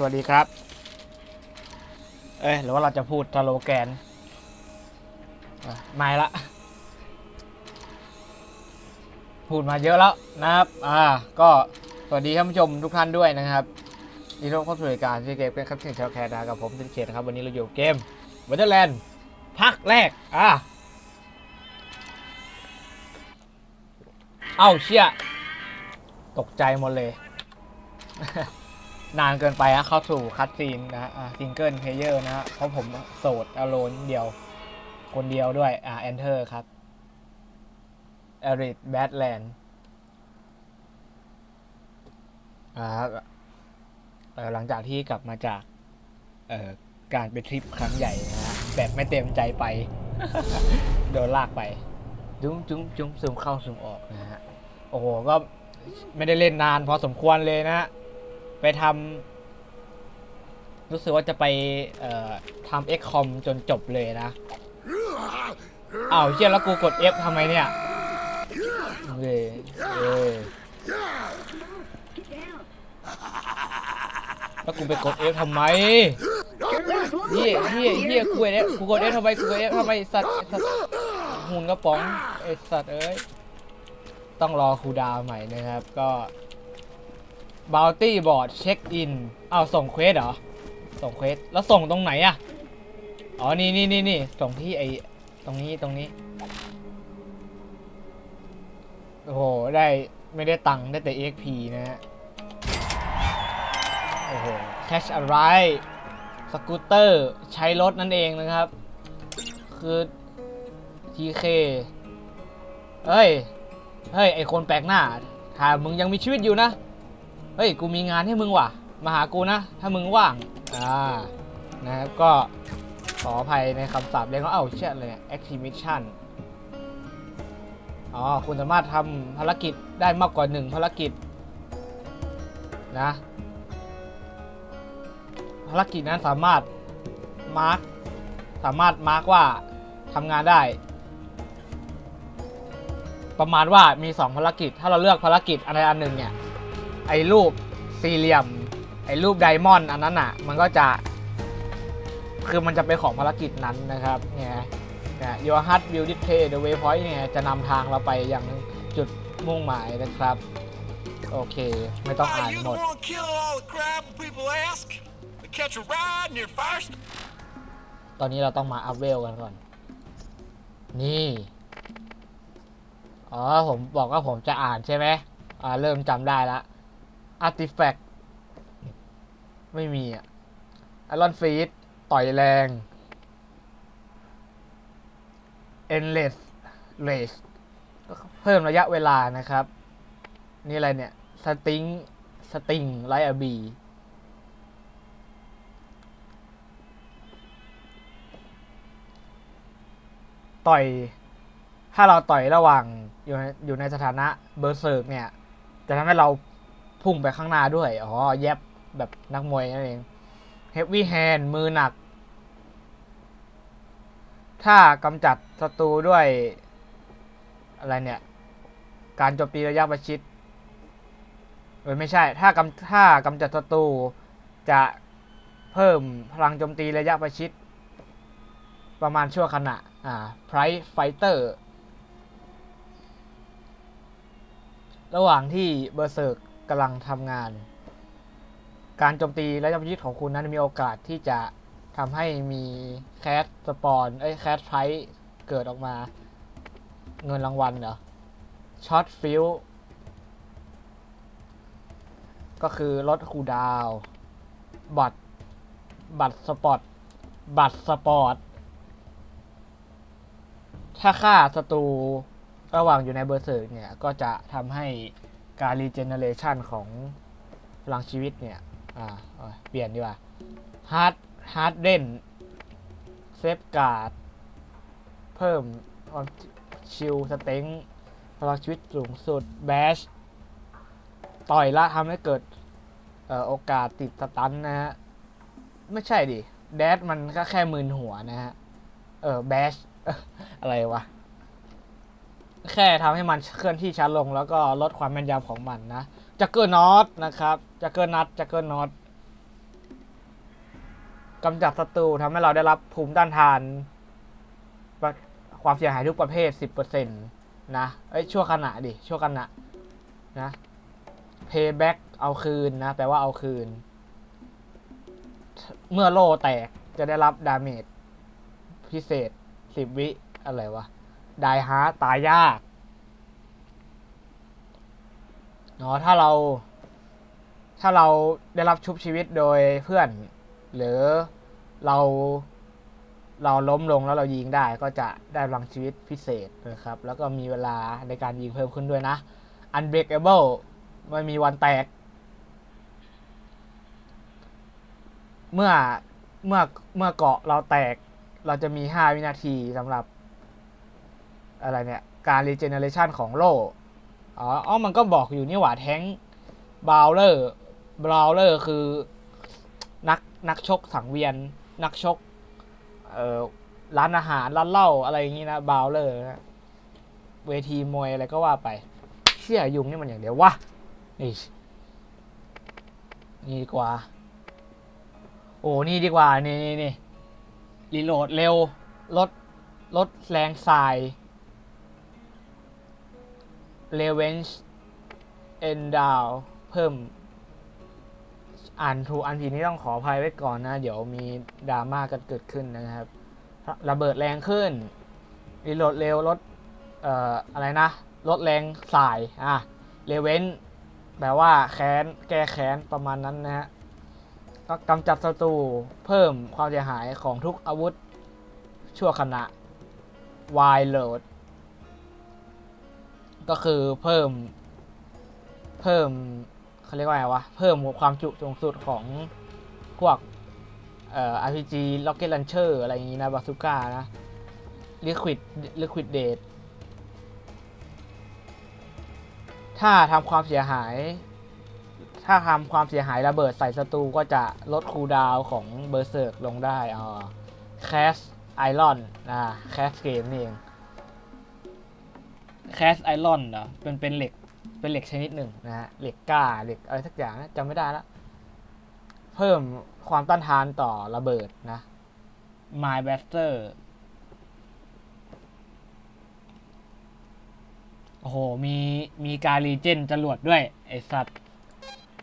สวัสดีครับ เอ้ยหรือว่าเราจะพูดสโลแกนไม่ละ พูดมาเยอะแล้วนะครับ อ่า ก็สวัสดีท่านผู้ชมทุกท่านด้วยนะครับนี่เราเข้าสู่รายการที่เกมเป็นครับเสียงชาวแคนากับผมสินเชษนครับ วันนี้เราอยู่เกมว o เ e อร์แลนด์พักแรก อ่าเอ้าเชี่ย ตกใจหมดเลย นานเกินไปอะเข้าสู่คัดซีนนะฮะซิงเกิลเพลเยอร์นะฮะเพราะผมโสดอโลนเดียว คนเดียวด้วย อ่า enter ครับ a r i d Badland อ่าเอ่อหลังจากที่กลับมาจากเอ่อการไปทริปครั้งใหญ่นะฮะแบบไม่เต็มใจไป โดนลากไป จุ้งจุ้งจุ้งซึมเข้าซึมออกนะฮะ โอ้โห ก็ไม่ได้เล่นนานพอสมควรเลยนะฮะ ไปทำรู้สึกว่าจะไปเอ่อทำ XCOM จนจบเลยนะอ้าวเชี่ยแล้วกูกด F ทำไมเนี่ยเอ้ยเอ้ยแล้วกูไปกด F ทำไมเฮียเฮียเฮียกูกด F กูกด F ทำไมกูกด F ทำไมสัตว์สัตว์หุ่นกระป๋องไอสัตว์เอ้ยต้องรอครูดาวใหม่นะครับ ก็ บ o ลตี้บอร์ดเช็คอินอ้าวส่งเควสเหรอ ส่งเควส แล้วส่งตรงไหนอะอ๋อ นี่นี่นี่นี่ส่งที่ไอตรงนี้ตรงนี้ โอ้โห ได้ไม่ได้ตังค์ได้แต่ EXP นะฮะ โอ้โห แคชอะไร สกูตเตอร์ใช้รถนั่นเองนะครับ คือ TK เอ้ย เฮ้ย ไอคนแปลกหน้าถ้ามึงยังมีชีวิตอยู่นะ เฮ้ย กูมีงานให้มึงว่ะ มาหากูนะ ถ้ามึงว่าง อ่า นะครับก็ขออภัยในคำศัพท์เรียกว่าเอ้าเชื่อเลย activation อ๋อ คุณสามารถทำภารกิจได้มากกว่าหนึ่งภารกิจ นะ ภารกิจนั้นสามารถ มาร์กสามารถมาร์กว่าทำงานได้ ประมาณว่ามี 2 ภารกิจ ถ้าเราเลือกภารกิจอันใดอันหนึ่งเนี่ย ไอ้รูปสี่เหลี่ยม ไอ้รูปไดมอนด์อันนั้นอะ มันก็จะ คือมันจะเป็นของภารกิจนั้นนะครับเนี่ยเนี่ย your heart will dictate the waypoint เนี่ยจะนำทางเราไปยังจุดมุ่งหมายนะครับ โอเค ไม่ต้องอ่าน Are you หม the ด one killing all the crap when people ask? To catch a ride near first? ตอนนี้เราต้องมาอัพเวลกันก่อน นี่ อ๋อ ผมบอกว่าผมจะอ่านใช่ไหมอ่า เริ่มจำได้ละ Artifact ไม่มีอะ Iron Feed ต่อยแรง Endless Race เพิ่มระยะเวลานะครับ นี่อะไรเนี่ย Sting Sting Like a Bee ต่อย ถ้าเราต่อยระหว่างอยู่อยู่ในสถานะเบอร์เซิร์กเนี่ย จะทำให้เรา พุ่งไปข้างหน้าด้วย อ๋อ แยบแบบนักมวยนั่นเองเฮฟวี่แฮนมือหนัก ถ้ากำจัดศัตรูด้วย อะไรเนี่ย การโจมตีระยะประชิดเออไม่ใช่ ถ้ากำถ้ากำจัดศัตรูจะเพิ่มพลังโจมตีระยะประชิด ประมาณชั่วขณะ อ่า Price Fighter ระหว่างที่เบอร์เซิร์ก กำลังทำงาน การโจมตีและยำยิดของคุณนั้นมีโอกาสที่จะทำให้มีแคสสปอนเอ้ยแคสไพร์เกิดออกมา เงินรางวัลเหรอช็อตฟิลก็คือลดคูดาวบัตรบัตรสปอร์ตบัตรสปอร์ตถ้าฆ่าศัตรูระหว่างอยู่ในเบอร์เซิร์เนี่ย ก็จะทำให้ การรีเจเนเรชันของพลังชีวิตเนี่ย อ่าเปลี่ยนดีกว่าฮาร์ดฮาร์ดเดนเซฟการ์ดเพิ่มความชิลสเต็งพลังชีวิตสูงสุดแบชต่อยละทำให้เกิดออโอกาสติดสตันนะฮะ ไม่ใช่ดิ แดชมันก็แค่มืนหัวนะฮะ เออแบชอะไรวะ แค่ทำให้มันเคลื่อนที่ช้าลง แล้วก็ลดความแม่นยำของมันนะจักเกอร์น็อตนะครับจักเกอร์นัทจักเกอร์น็อตกำจัดศัตรูทำให้เราได้รับภูมิต้านทาน ความเสียหายทุกประเภท 10%นะเอ้ยชั่วขณะดิชั่วขณะนะ payback เอาคืนนะ แปลว่าเอาคืน เมื่อโล่แตกจะได้รับดาเมจพิเศษ 10 วิ อะไรวะ ไดฮาร์ตายยากเนาะถ้าเรา ถ้าเราได้รับชุบชีวิตโดยเพื่อน หรือเราเราล้มลงแล้วเรายิงได้ก็จะได้พลังชีวิตพิเศษนะครับ แล้วก็มีเวลาในการยิงเพิ่มขึ้นด้วยนะ unbreakable ไม่มีวันแตก เมื่อเมื่อเมื่อเกาะเราแตกเราจะมี 5 วินาทีสำหรับ อะไรเนี่ยการ regeneration ของโล่อ๋อออมันก็บอกอยู่นี่หว่าแท้งบาวเลอร์บาวเลอร์คือนักนักชกสังเวียน นักชกเอ่อร้านอาหารร้านเหล้าอะไรอย่างงี้นะบาวเลอร์นะเวทีมวยอะไรก็ว่าไป เชี่ยยุงนี่มันอย่างเดียววะนี่นี่ดีกว่า โอ้นี่ดีกว่า นี่นี่นี่รีโหลดเร็วลดลดแรงสาย เลเวนช์เอนดาวเพิ่ม อ่านถูกอ่านผิดนี่ต้องขออภัยไว้ก่อนนะ เดี๋ยวมีดราม่ากันเกิดขึ้นนะครับ ระเบิดแรงขึ้นรีโหลดเร็วลดเอ่ออะไรนะลดแรงสายอะเลเวนแปลว่าแค้นแก้แค้นประมาณนั้นนะฮะก็กำจัดศัตรูเพิ่มความเสียหายของทุกอาวุธชั่วขณะ Y load ก็คือเพิ่ม เพิ่มเขาเรียกว่าไงวะ เพิ่มความจุสูงสุดของพวกเอ่อ RPG Rocket Launcher อะไรอย่างนี้นะบาซูก้านะ Liquid Liquid Date ถ้าทำความเสียหาย ถ้าทำความเสียหายระเบิดใส่ศัตรูก็จะลดคูลดาวของเบอร์เซิร์กลงได้อ่าแคสไอรอนอ่าแคสเกมนี่เอง แคสไอรอนเหรอเป็นเป็นเหล็กเป็นเหล็กชนิดหนึ่งนะฮะเหล็กกล้าเหล็กอะไรสักอย่างนะจำไม่ได้ละเพิ่มความต้านทานต่อระเบิดนะ My b a s t e r โอ้โห มีมีการรีเจนจรวดด้วย ไอสัตว์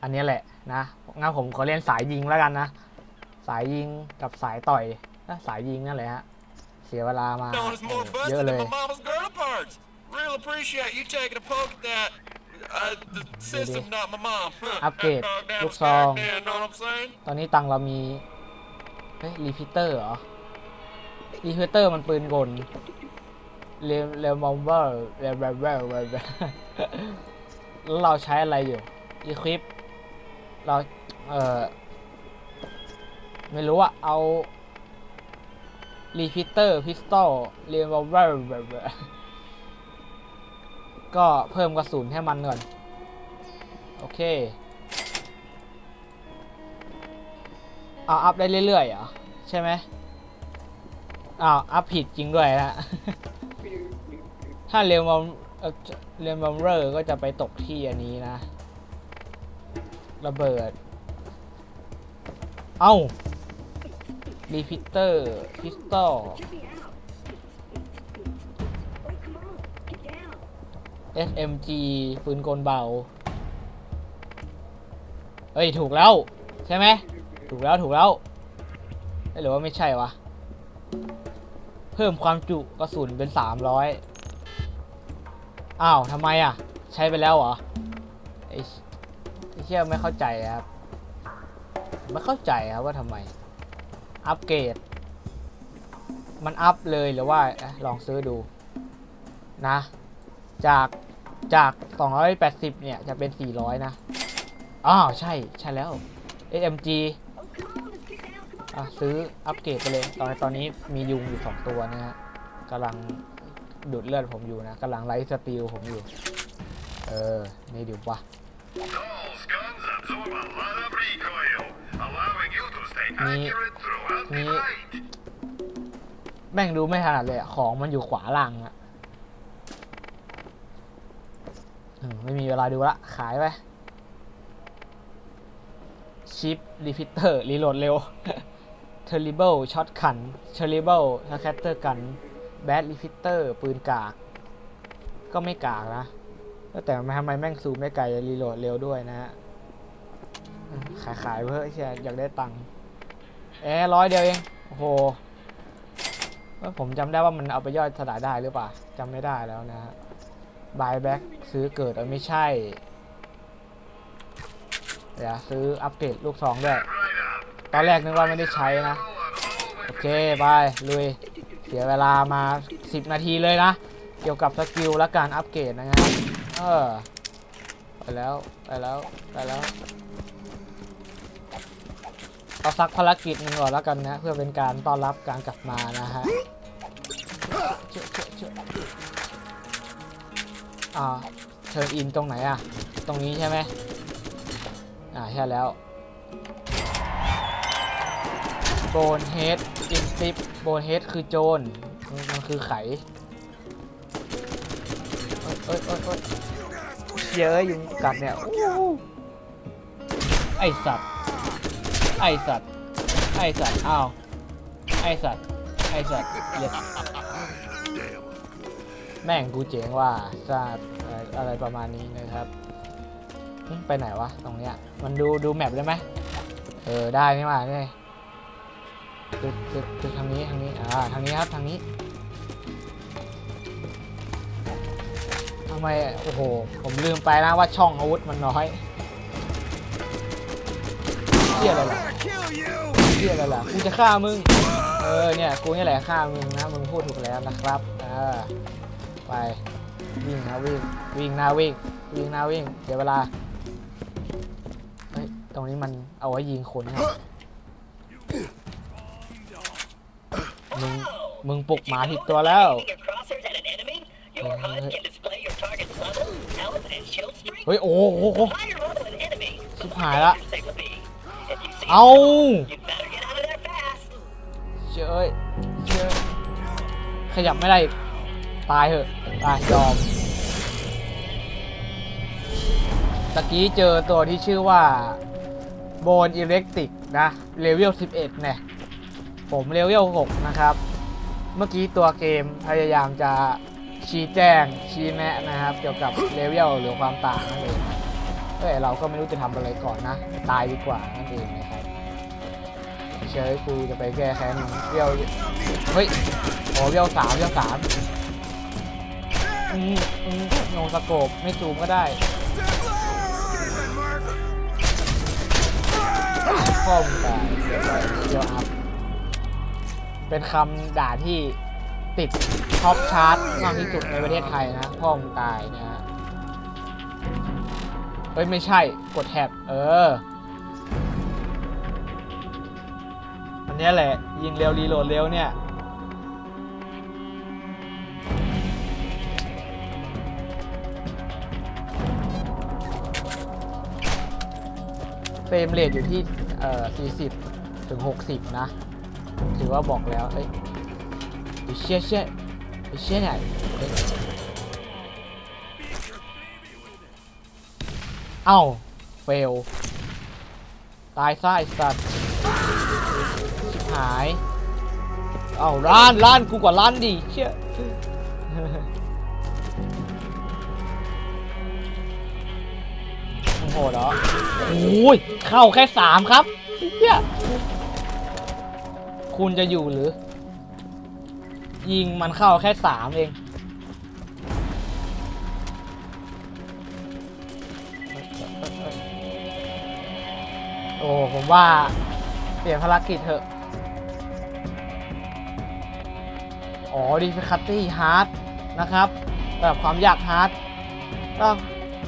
อันนี้แหละนะงั้นผมขอเล่นสายยิงแล้วกันนะ สายยิงกับสายต่อยนะสายยิงนั่นแหละฮะ เสียเวลามา Known as more เยอะ busted เล than ย my mama's girl parts. Real appreciate you taking a poke at that. Uh, the system, not my mom. Upgrade. Dog down Look stack song. down, know what I'm saying? ตอนนี้ตังเรามี เฮ้ยรีพิเตอร์เหรอ รีพิเตอร์มันปืนกลเรมเรมบอมเบอร์เรมแบบแบบแบบแล้วเราใช้อะไรอยู่อีควิป เรา เออไม่รู้อะเอา รีพิเตอร์ พิสตอลเรมบอมเบอร์แบบแบบ ก็เพิ่มกระสุนให้มันก่อนโอเคเอาอัพได้เรื่อยๆเหรอ ใช่ไหมอ้าวอัพผิดจริงด้วยนะถ้าเรียมบอมเอ่อเรียมบอมเรอร์ก็จะไปตกที่อันนี้นะ ระเบิด เอ้ารีพิเตอร์พิสตอล SMG ปืนกลเบา เอ้ย ถูกแล้ว ใช่ไหม ถูกแล้วถูกแล้วหรือว่าไม่ใช่วะ เพิ่มความจุกระสุนเป็นสามร้อยอ้าวทำไมอะ ใช้ไปแล้วเหรอไอ้ไอ้เชี่ยไม่เข้าใจครับ ไม่เข้าใจครับว่าทำไม อัปเกรด มันอัพเลยหรือว่าลองซื้อดูนะ จาก จาก 280 เนี่ย จะเป็น 400 นะอ้าวใช่ ใช่แล้ว SMG อะซื้ออัปเกรดไปเลย ตอนตอนนี้มียุงอยู่ 2 ตัวนะฮะกำลังดูดเลือดผมอยู่นะกำลังไลฟ์สติลผมอยู่ เออ นี่ดูวะ Those guns absorb a lot of recoil, allowing you to stay Ni- accurate throughout the ni- fight. แม่งดูไม่ถนัดเลยอะของมันอยู่ขวาล่างอะอืม ไม่มีเวลาดูละขายไปชิปรีพิเตอร์รีโหลดเร็ว Terrible Shotgun Terrible Scatter Gun Bad Repeater ปืนกาก ก็ไม่กากนะแต่ทำไมแม่งซูมได้ไกลรีโหลดเร็วด้วยนะฮะขายขายเพื่อเชียอยากได้ตังค์เอ๊ร้อยเดียวเองโอ้โหผมจำได้ว่ามันเอาไปย่อยสลายได้หรือเปล่าจำไม่ได้แล้วนะฮะ buy back ซื้อเกิดเออไม่ใช่ เดี๋ยวซื้ออัปเกรดลูกซองด้วย ตอนแรกนึกว่าไม่ได้ใช้นะ โอเคไปลุย เสียเวลามา 10 นาทีเลยนะ เกี่ยวกับสกิลและการอัปเกรดนะครับ เออ ไปแล้ว ไปแล้ว ไปแล้วเอาสักภารกิจหนึ่งก่อนแล้วกันนะ เพื่อเป็นการต้อนรับการกลับมานะฮะเชื่อเชื่อเชื่อ อ่าเชิญอินตรงไหนอะตรงนี้ใช่ไหมอ่าใช่แล้วโบนเฮดอินซิปโบนเฮดคือโจรมันมันคือไขเอ้ยเอ้ยเอ้ยเอ้ยเยอะยุงกัดเนี่ยไอสัตว์ไอสัตว์ไอสัตว์อ้าวไอสัตว์ไอสัตว์เหี้ย แม่งกูเจ๋งว่าซาดเอ่ออะไรประมาณนี้นะครับไปไหนวะตรงเนี้ย มันดูดูแมปได้ไหมเออได้นี่มาเนี่ยตึกตึกตึกทางนี้ทางนี้อ่าทางนี้ครับทางนี้ทำไมโอ้โหผมลืมไปนะว่าช่องอาวุธมันน้อยเที่ยอะไรล่ะเที่ยอะไรล่ะกูจะฆ่ามึงเออเนี่ยกูนี่แหละฆ่ามึงนะมึงพูดถูกแล้วนะครับอ่า ไป วิ่งนะวิ่ง วิ่งนะวิ่ง วิ่งนะวิ่ง เดี๋ยวเวลา เฮ้ย ตรงนี้มันเอาไว้ยิงคนนะมึง มึงปลุกหมาผิดตัวแล้ว เฮ้ย โอ้โหชิบหายละ เอาเชยเชยขยับไม่ได้ ตายเหอะ ตายอมตะกี้เจอตัวที่ชื่อว่าโบนอิเล็กติกนะเลเวล 11 เนี่ย ผมเลเวล 6 นะครับ เมื่อกี้ตัวเกมพยายามจะชี้แจงชี้แนะนะครับ เกี่ยวกับเลเวลหรือความต่างนั่นเองเอ้ยเราก็ไม่รู้จะทำอะไรก่อนนะ ตายดีกว่านั่นเองนะครับเชยกูจะไปแก้แค้นมึงเวลเฮ้ยโอ้เวลสามเวลสาม อืมอืมโนสโกปไม่ซูมก็ได้พ่อมตายเดี๋ยวเดี๋ยวอัพเป็นคำด่าที่ติดท็อปชาร์ตมากที่สุดในประเทศไทยนะพ่อมตายนะฮะเฮ้ย ไม่ใช่กดแท็บเอออันนี้แหละ ยิงเร็วรีโหลดเร็วเนี่ย เฟรมเรทอยู่ที่เอ่อ40 ถึง 60 นะ ถือว่าบอกแล้ว เอ้ยไอ้เชี่ยเชี่ยไอ้เชี่ยเนี่เอ้า เฟล ตายซะไอ้สัตว์ชิบหาย เอ้าล้านล้านกูกว่าล้านดิเชี่ย โอ้โหเหรอโอ้ยเข้าแค่สามครับเฮียคุณจะอยู่หรือ ยิงมันเข้าแค่สามเองโอ้ผมว่าเปลี่ยนภารกิจเถอะ อ๋อ difficulty hard นะครับ แบบความยาก hard ก็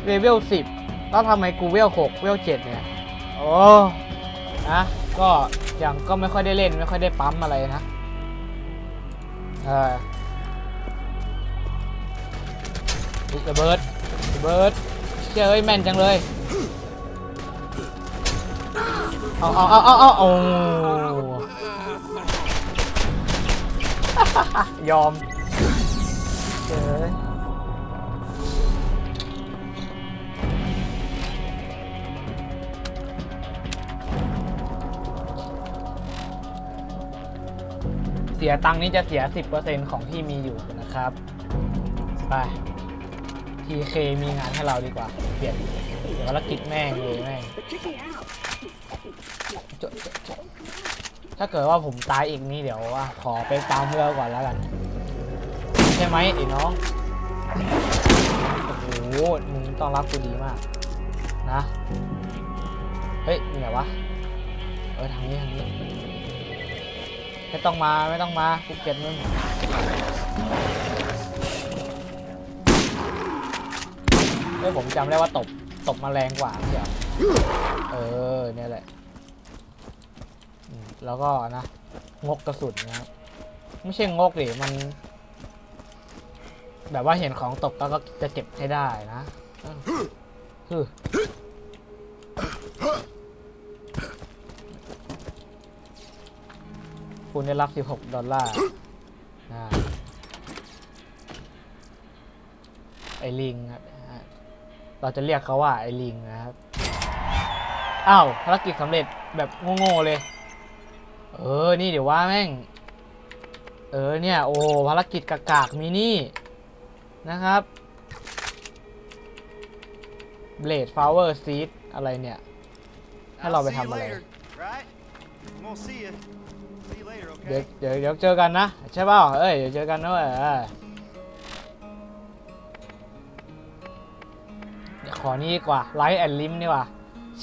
เลเวล10 แล้วทำไมกูเวล6เวล7เนี่ย โอ้นะก็ยังก็ไม่ค่อยได้เล่นไม่ค่อยได้ปั๊มอะไรนะ เอออุ๊ยระเบิดระเบิดเชื่อเอ้ยแม่นจังเลย เอาเอาเอาเอาเอาโอ้ยอม เสียตังค์นี่จะเสีย 10%ของที่มีอยู่นะครับ ไป TK มีงานให้เราดีกว่า เปลี่ยนเดี๋ยวภารกิจแม่งเลยแม่งจจจถ้าเกิดว่าผมตายอีกนี่เดี๋ยวว่า ขอไปตามเรือก่อนแล้วกัน ใช่ไหมไอ้น้องโอ้โหมึงต้องรับกูดีมาก นะ เฮ้ยนี่ไหนวะ เออทางนี้ทางนี้ ไม่ต้องมาไม่ต้องมากูเกลียดมึงเฮ้ยผมจำได้ว่าตบตบมาแรงกว่าไม่ใช่เอเออเนี่ยแหละ แล้วก็นะ งกกระสุนนะครับไม่ใช่งกดิมัน แบบว่าเห็นของตกแล้วก็จะเก็บให้ได้นะคือ คุณได้รับ 16 ดอลลาร์ไอลิงครับเราจะเรียกเขาว่าไอลิงนะครับ อ้าวภารกิจสำเร็จแบบโง่ๆเลย เออ นี่เดี๋ยวว่าแม่ง เออเนี่ย โอ้ภารกิจกากๆมีนี่นะครับ Blade Flower Seed อะไรเนี่ย ให้เราไปทำอะไร เดี๋ยวเดี๋ยวเดี๋ยวเจอกันนะ ใช่เปล่าเอ้ยเดี๋ยวเจอกันนะเว้ยเออเดี๋ยวขอนี้ดีกว่าไลท์แอนลิมนี่กว่า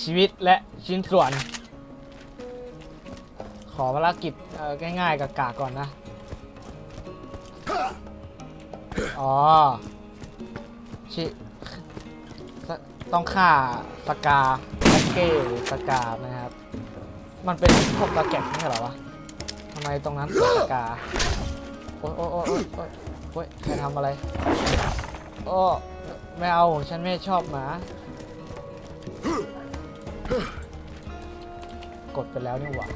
ชีวิตและชิ้นส่วน ขอภารกิจเอ่อง่ายๆกับกาก่อนนะ อ๋อชิสต้องฆ่าสกาแบ็กเก้หรือสกานะครับ มันเป็นพวกตะแกะไม่ใช่เหรอวะ ไมตรงนั้นเสียสกาโอ๊ยโอ๊ยโอ๊ยโอ๊ยโอ๊ยโอ๊ยใครทำอะไรโอ้ไม่เอาฉันไม่ชอบหมากดไปแล้วนี่หว่า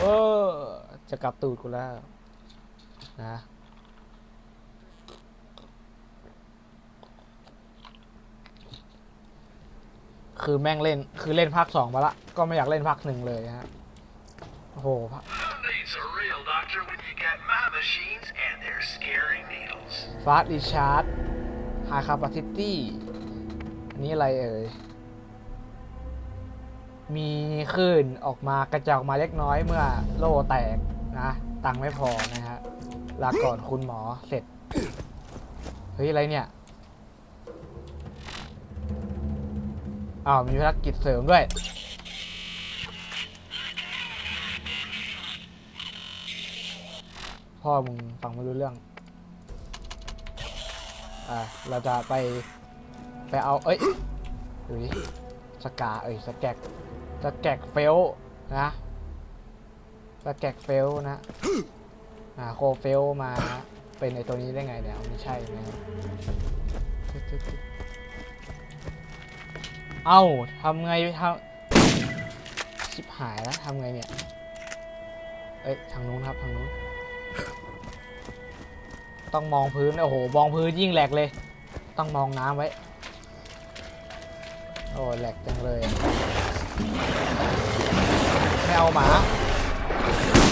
เออจะกลับตูดกูแล้วนะ คือแม่งเล่นคือเล่นภาคสองมาละก็ไม่อยากเล่นภาคหนึ่งเลยฮะโอ้โห Who needs a real doctor when you got my machines and their scary needles? ฟาสดิชาร์ดไฮคาปาซิตี้อันนี้อะไรเอ่ย มีคลื่นออกมากระจายออกมาเล็กน้อยเมื่อโล่แตกนะ ตังค์ไม่พอนะฮะ ลาก่อนคุณหมอเสร็จ เฮ้ย อะไรเนี่ย อ้าวมีภารกิจเสริมด้วย พ่อมึงฟังไม่รู้เรื่อง อ่าเราจะไปไปเอา เอ้ยดูดิสกา เอ้ยสแกกสแกกเฟลนะสแกกเฟลนะอ่าโคเฟลมาเป็นในตัวนี้ได้ไงเนี่ย ไม่ใช่นะ เอ้าทำไงทำชิบหายแล้วทำไงเนี่ย เอ้ยทางนู้นครับทางนู้น ต้องมองพื้น โอ้โห มองพื้นยิ่งแหลกเลย ต้องมองน้ำไว้ โอ้แหลกจังเลย ไม่เอาหมา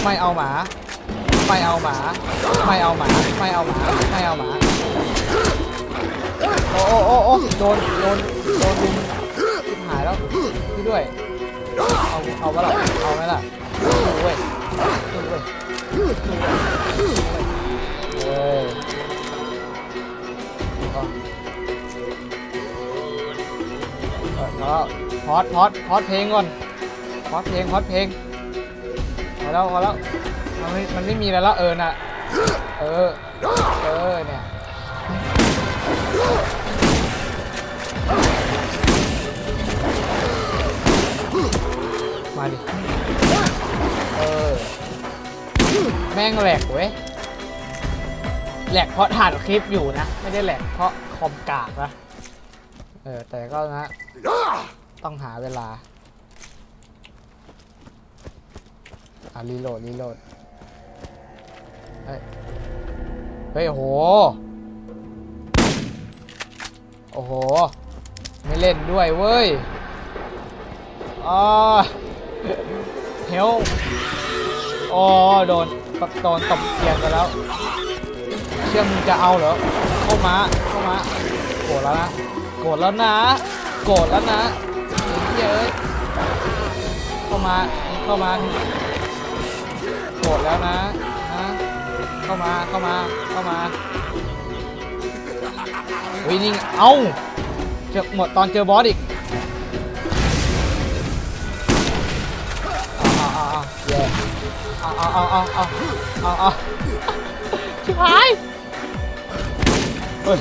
ไม่เอาหมา ไม่เอาหมา ไม่เอาหมา ไม่เอาหมา ไม่เอาหมา โอ้โอ้โอ้โดน โดน โดนลุมชิบหาย แล้วพี่ด้วย เอาเอาปะล่ะเอาไหมล่ะสู้เว้ยสู้เว้ยสู้เว้ยเฮ้ยเอพอดพอดพอดเพลงก่อนพอดเพลงพอดเพลงพอแล้วพอแล้วมันไม่มันไม่มีอะไรแล้วเออน่ะเออ เออเนี่ย มาดิ เออ แม่งแหลกเว้ย แหลกเพราะถ่านคลิปอยู่นะ ไม่ได้แหลกเพราะคอมกากนะ เออ แต่ก็นะ ต้องหาเวลา อะรีโหลดรีโหลด เฮ้ย เฮ้ยโอ้โหโอ้โห ไม่เล่นด้วยเว้ยอ๋อ เฮลอ๋อโดนตะโดนตบเกียนไปแล้ว เชื่อมึงจะเอาเหรอ เข้ามาเข้ามาโกรธแล้วนะ โกรธแล้วนะ โกรธแล้วนะเฮ้ยเอ้ยเข้ามา เข้ามา โกรธแล้วนะนะเข้ามา เข้ามา เข้ามาวินิ่งเอาเจอหมดตอนเจอบอสอีก เอาเอาเอาเอาเอาเอาชิบหายเอ้ย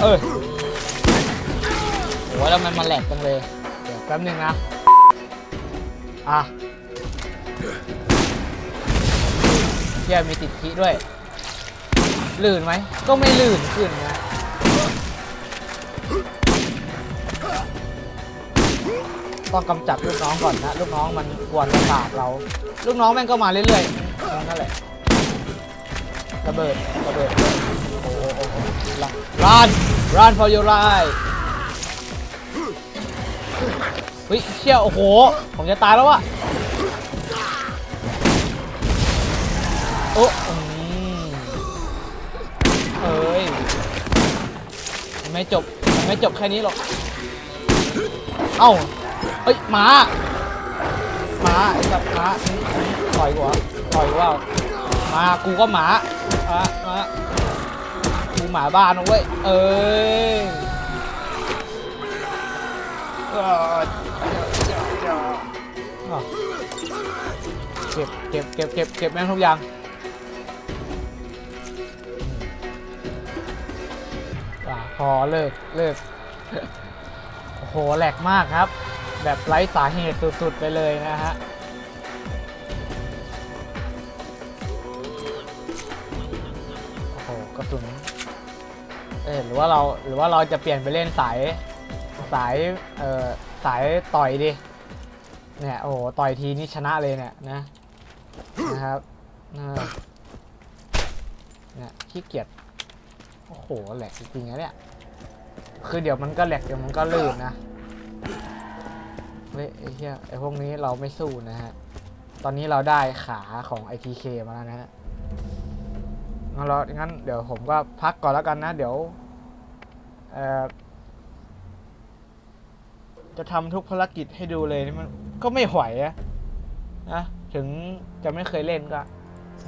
เอ้ยโหแล้วมันมาแหลกจังเลย เดี๋ยวแป๊บนึงนะ อะเที่ยมีติดขีด้วย ลื่นไหม ก็ไม่ลื่นขึ้นนะ ต้องกำจัดลูกน้องก่อนนะลูกน้องมันกวนระบาดเรา ลูกน้องแม่งก็มาเรื่อยๆนั่นแหละระเบิดระเบิดโอ้โหโอ้โห run run for your life เฮ้ยเชี่ยโอ้โห ผมจะตายแล้ววะโอ้อืเอ้ยมันไม่จบมันไม่จบแค่นี้หรอก เอ้า เอ้ยหมาหมาไอ้สัตว์หมาต่อยกูเหรอต่อยกูว่ามากูก็หมาอะมากูหมาบ้านนะเว้ยเอ้ยเอ้ยเก็บเก็บเก็บเก็บเก็บแม่งทุกอย่างพอเลิกเลิกโอ้โหแหลกมากครับ แบบไร้สาเหตุสุด ๆ ไปเลยนะฮะโอ้โหกระสุนเออหรือว่าเราหรือว่าเราจะเปลี่ยนไปเล่นสายสายเอ่อสายต่อยดิเนี่ยโอ้โหต่อยทีนี่ชนะเลยเนี่ยนะนะครับเนี่ยขี้เกียจโอ้โหแหลกจริงๆนะเนี่ยคือเดี๋ยวมันก็แหลกเดี๋ยวมันก็ลื่นนะ้ยไอ้เหี้ยไอ้พวกนี้เราไม่สู้นะฮะ ตอนนี้เราได้ขาของ ITK มาแล้วนะฮะงั้นเรางั้นเดี๋ยวผมก็พักก่อนแล้วกันนะ เดี๋ยวเอ่อจะทำทุกภารกิจให้ดูเลยนี่มันก็ไม่ไหวอะนะถึงจะไม่เคยเล่นก็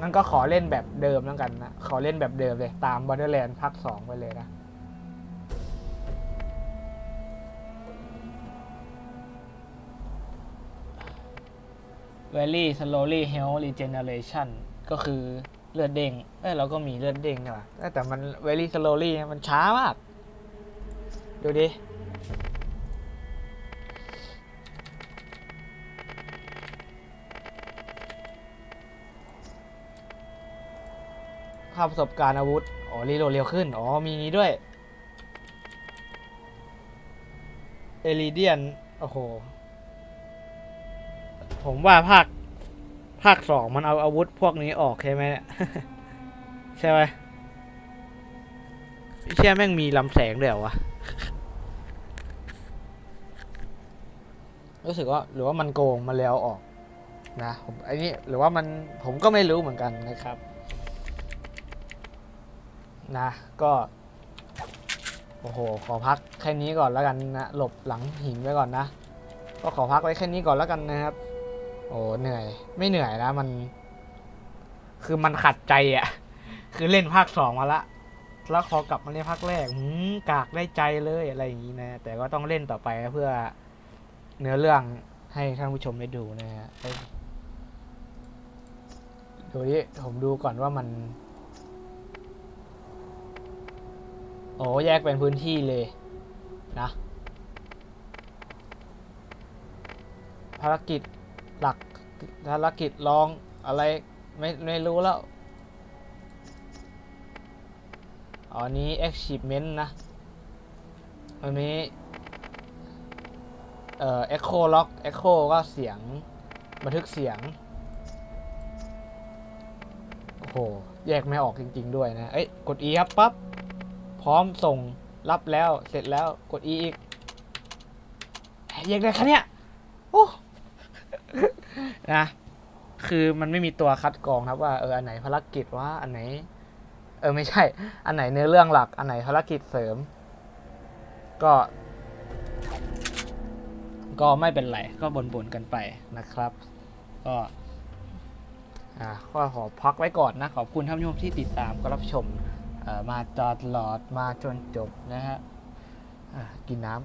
งั้นก็ขอเล่นแบบเดิมแล้วกันนะ ขอเล่นแบบเดิมเลย ตาม Borderlands ภาคสองไปเลยนะ Very slowly health regeneration ก็คือเลือดเด้งเอ้ยเราก็มีเลือดเด้งนี่หว่าแต่มัน very slowly มันช้ามาก ดูดิค่าประสบการณ์อาวุธ อ๋อ รีโหลดเร็วขึ้น อ๋อ มีงี้ด้วย เอริเดียน โอ้โห ผมว่าภาค ภาคสองมันเอาอาวุธพวกนี้ออกใช่ไหมเนี่ยใช่ไหมเชี่ยแม่งมีลำแสงเด้วยเหรอวะรู้สึกว่าหรือว่ามันโกงมาแล้วออก นะผมไอ้นี่หรือว่ามันผมก็ไม่รู้เหมือนกันนะครับ นะ ก็ โอ้โห ขอพักแค่นี้ก่อนแล้วกันนะ หลบหลังหินไว้ก่อนนะ ก็ขอพักไว้แค่นี้ก่อนแล้วกันนะครับ อ้เหนื่อย ไม่เหนื่อยนะมัน คือมันขัดใจอะ่ะ คือเล่นภาคสองมาละ แล้วพอกลับมาเล่นภาคแรกหืมกากได้ใจเลยอะไรอย่างนี้นะ แต่ก็ต้องเล่นต่อไปเพื่อเนื้อเรื่องให้ท่านผู้ชมได้ดูนะฮะดูดิผมดูก่อนว่ามัน โอ้แยกเป็นพื้นที่เลยนะภารกิจ หลักภารกิจรองอะไรไม่ไม่รู้แล้วอ๋ออันนี้ achievement นะ อันนี้เอ่อ echo log echo ก็เสียงบันทึกเสียง โอ้โห แยกไม่ออกจริง ๆ ด้วยนะ เอ้ย กด E ครับปั๊บ พร้อมส่งรับแล้วเสร็จแล้วกด E อีก แยกได้ค่เนี้ยโอ้ นะ คือมันไม่มีตัวคัดกรองครับว่าเอออันไหนภารกิจว่าอันไหน เออไม่ใช่ อันไหนเนื้อเรื่องหลัก อันไหนภารกิจเสริม ก็ ก็ไม่เป็นไร ก็บ่นๆกันไปนะครับ ก็อ่าก็ขอพักไว้ก่อนนะ ขอบคุณท่านผู้ชมที่ติดตามก็รับชมเอ่อมาตลอดมาจนจบนะฮะกินน้ำ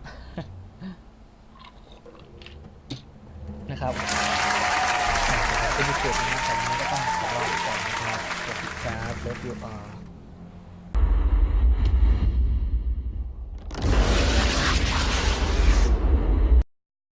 นะครับ เป็นพิเศษนะครับผมก็ต้องขอลาไปก่อนนะครับสวัสดีครับเลิฟยูอาร์